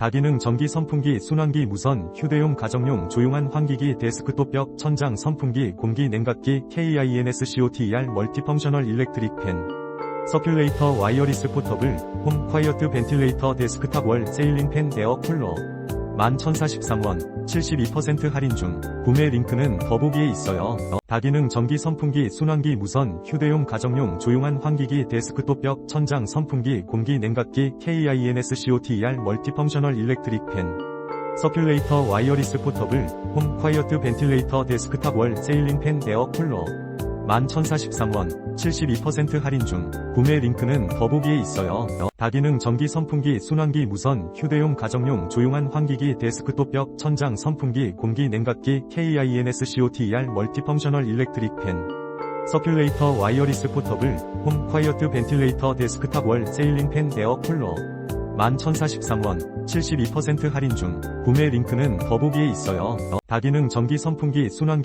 다기능 전기 선풍기 순환기 무선 휴대용 가정용 조용한 환기기 데스크톱 벽 천장 선풍기 공기 냉각기 KINSCOTER 멀티펑셔널 일렉트릭 팬 서큘레이터 와이어리스 포터블 홈 콰이어트 벤틸레이터 데스크탑 월 세일링 팬 에어 쿨러 11,013원 72% 할인 중 구매 링크는 더보기에 있어요. 다기능 전기 선풍기 순환기 무선 휴대용 가정용 조용한 환기기 데스크톱 벽 천장 선풍기 공기 냉각기 KINSCOTER 멀티펑셔널 일렉트릭 팬 서큘레이터 와이어리스 포터블 홈 콰이어트 벤틸레이터 데스크탑 월 세일링 팬 에어 쿨러 11,013원 72% 할인 중 구매 링크는 더보기에 있어요. 다기능 전기 선풍기 순환기 무선 휴대용 가정용 조용한 환기기 데스크톱 벽 천장 선풍기 공기 냉각기 KINSCOTER 멀티펑셔널 일렉트릭 팬 서큘레이터 와이어리스 포터블 홈 콰이어트 벤틸레이터 데스크탑 월 세일링 팬 에어 쿨러 11,013원 72% 할인 중 구매 링크는 더보기에 있어요. 다기능 전기 선풍기 순환기